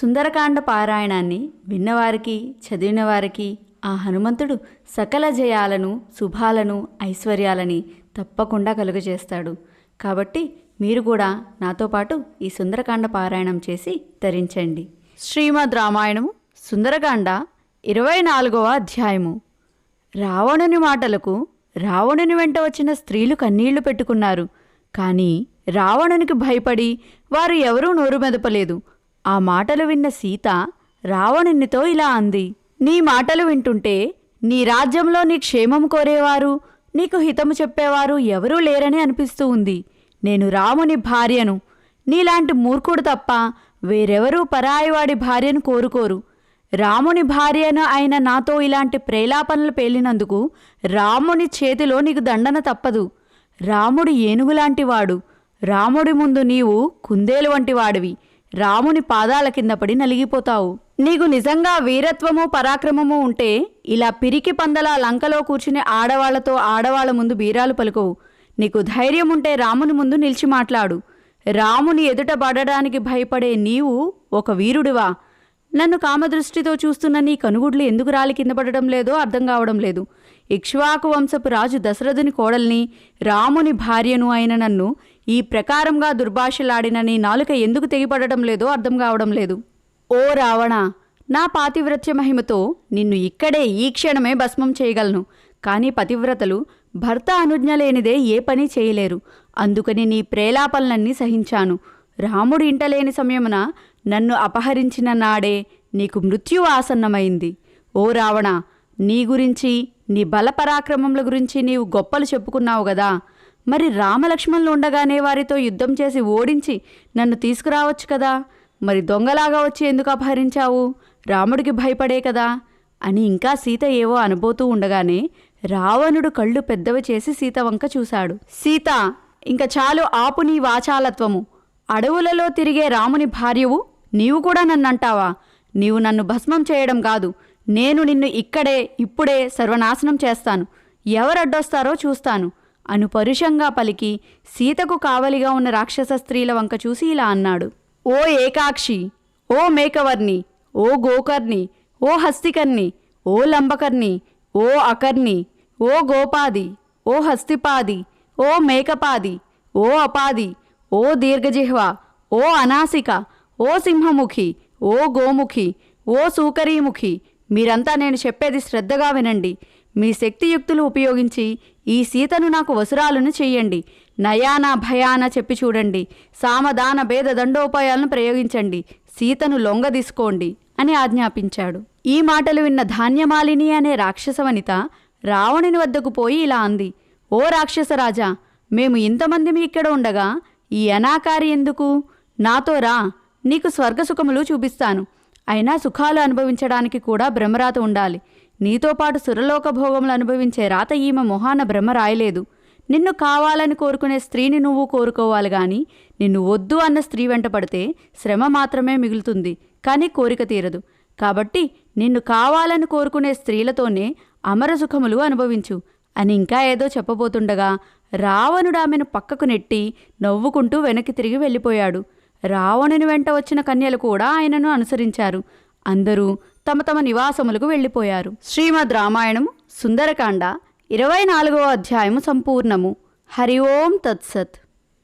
సుందరకాండ పారాయణాన్ని విన్నవారికి చదివిన వారికి ఆ హనుమంతుడు సకల జయాలను శుభాలను ఐశ్వర్యాలని తప్పకుండా కలుగజేస్తాడు. కాబట్టి మీరు కూడా నాతో పాటు ఈ సుందరకాండ పారాయణం చేసి ధరించండి శ్రీమద్ రామాయణము సుందరకాండ ఇరవై నాలుగవ అధ్యాయము. రావణుని మాటలకు రావణుని వెంట వచ్చిన స్త్రీలు కన్నీళ్ళు పెట్టుకున్నారు. కానీ రావణునికి భయపడి వారు ఎవరూ నోరు మెదపలేదు. ఆ మాటలు విన్న సీత రావణునితో ఇలా అంది. నీ మాటలు వింటుంటే నీ రాజ్యంలో నీ క్షేమం కోరేవారు నీకు హితము చెప్పేవారు ఎవరూ లేరని అనిపిస్తూ ఉంది. నేను రాముని భార్యను నీలాంటి మూర్ఖుడు తప్ప వేరెవరూ పరాయివాడి భార్యను కోరుకోరు. రాముని భార్యను అయిన నాతో ఇలాంటి ప్రేలాపనలు పేలినందుకు రాముని చేతిలో నీకు దండన తప్పదు. రాముడు ఏనుగులాంటివాడు. రాముడి ముందు నీవు కుందేలు వంటివాడివి. రాముని పాదాల కింద పడి నలిగిపోతావు. నీకు నిజంగా వీరత్వము పరాక్రమము ఉంటే ఇలా పిరికి పందల లంకలో కూర్చుని ఆడవాళ్ళతో ఆడవాళ్ళ ముందు బీరాలు పలుకోవు. నీకు ధైర్యం ఉంటే రాముని ముందు నిలిచి మాట్లాడు. రాముని ఎదుట పడడానికి భయపడే నీవు ఒక వీరుడివా. నన్ను కామదృష్టితో చూస్తున్న నీ కనుగుడ్లు ఎందుకు రాలి కింద పడడం లేదో అర్థం కావడం లేదు. ఇక్ష్వాకు వంశపు రాజు దశరథుని కోడల్ని రాముని భార్యను అయిన నన్ను ఈ ప్రకారంగా దుర్భాషలాడిన నీ నాలుక ఎందుకు తెగిపడటం లేదో అర్థం కావడం లేదు. ఓ రావణ నా పాతివ్రత్య మహిమతో నిన్ను ఇక్కడే ఈ క్షణమే భస్మం చేయగలను. కానీ పతివ్రతలు భర్త అనుజ్ఞ లేనిదే ఏ పని చేయలేరు. అందుకని నీ ప్రేలాపనలన్నీ సహించాను. రాముడు ఇంటలేని సమయమున నన్ను అపహరించిన నాడే నీకు మృత్యు ఆసన్నమైంది. ఓ రావణ నీ గురించి నీ బలపరాక్రమముల గురించి నీవు గొప్పలు చెప్పుకున్నావు కదా మరి రామలక్ష్మణులు ఉండగానే వారితో యుద్ధం చేసి ఓడించి నన్ను తీసుకురావచ్చు కదా? మరి దొంగలాగా వచ్చి ఎందుకు అపహరించావు? రాముడికి భయపడే కదా? అని ఇంకా సీత ఏవో అనుబోతూ ఉండగానే రావణుడు కళ్ళు పెద్దవి చేసి సీత వంక చూశాడు. సీత ఇంక చాలు ఆపు నీ వాచాలత్వము. అడవులలో తిరిగే రాముని భార్యవు నీవు కూడా నన్నంటావా? నీవు నన్ను భస్మం చేయడం కాదు. నేను నిన్ను ఇక్కడే ఇప్పుడే సర్వనాశనం చేస్తాను. ఎవరడ్డొస్తారో చూస్తాను. అనుపరుషంగా పలికి సీతకు కావలిగా ఉన్న రాక్షస స్త్రీల వంక చూసి ఇలా అన్నాడు. ఓ ఏకాక్షి ఓ మేకవర్ణి ఓ గోకర్ణి ఓ హస్తికర్ణి ఓ లంబకర్ణి ఓ అకర్ణి ఓ గోపాది ఓ హస్తిపాది ఓ మేకపాది ఓ అపాది ఓ దీర్ఘజిహ్వ ఓ అనాసిక ఓ సింహముఖి ఓ గోముఖి ఓ సూకరీముఖి. మీరంతా నేను చెప్పేది శ్రద్ధగా వినండి. మీ శక్తియుక్తులు ఉపయోగించి ఈ సీతను నాకు వసురాలను చెయ్యండి నయాన భయాన చెప్పి చూడండి. సామదాన భేద దండోపాయాలను ప్రయోగించండి. సీతను లొంగదీసుకోండి అని ఆజ్ఞాపించాడు. ఈ మాటలు విన్న ధాన్యమాలిని అనే రాక్షసవనిత రావణుని వద్దకు పోయి ఇలా అంది. ఓ రాక్షసరాజా మేము ఇంతమంది ఇక్కడ ఉండగా ఈ అనాకారి ఎందుకు? నాతో రా నీకు స్వర్గసుఖములు చూపిస్తాను. అయినా సుఖాలు అనుభవించడానికి కూడా బ్రహ్మరాత ఉండాలి. నీతో పాటు సురలోక భోగములు అనుభవించే రాత ఈమె మొహాన బ్రహ్మ రాయలేదు. నిన్ను కావాలని కోరుకునే స్త్రీని నువ్వు కోరుకోవాలి గాని నిన్ను వద్దు అన్న స్త్రీ వెంట పడితే శ్రమ మాత్రమే మిగులుతుంది కానీ కోరిక తీరదు. కాబట్టి నిన్ను కావాలని కోరుకునే స్త్రీలతోనే అమరసుఖములు అనుభవించు అని ఇంకా ఏదో చెప్పబోతుండగా రావణుడు ఆమెను పక్కకు నెట్టి నవ్వుకుంటూ వెనక్కి తిరిగి వెళ్ళిపోయాడు. రావణుని వెంట వచ్చిన కన్యలు కూడా ఆయనను అనుసరించారు. అందరూ తమ తమ నివాసములకు వెళ్ళిపోయారు. శ్రీమద్ రామాయణము సుందరకాండ ఇరవై నాలుగవ అధ్యాయము సంపూర్ణము. హరి ఓం తత్సత్.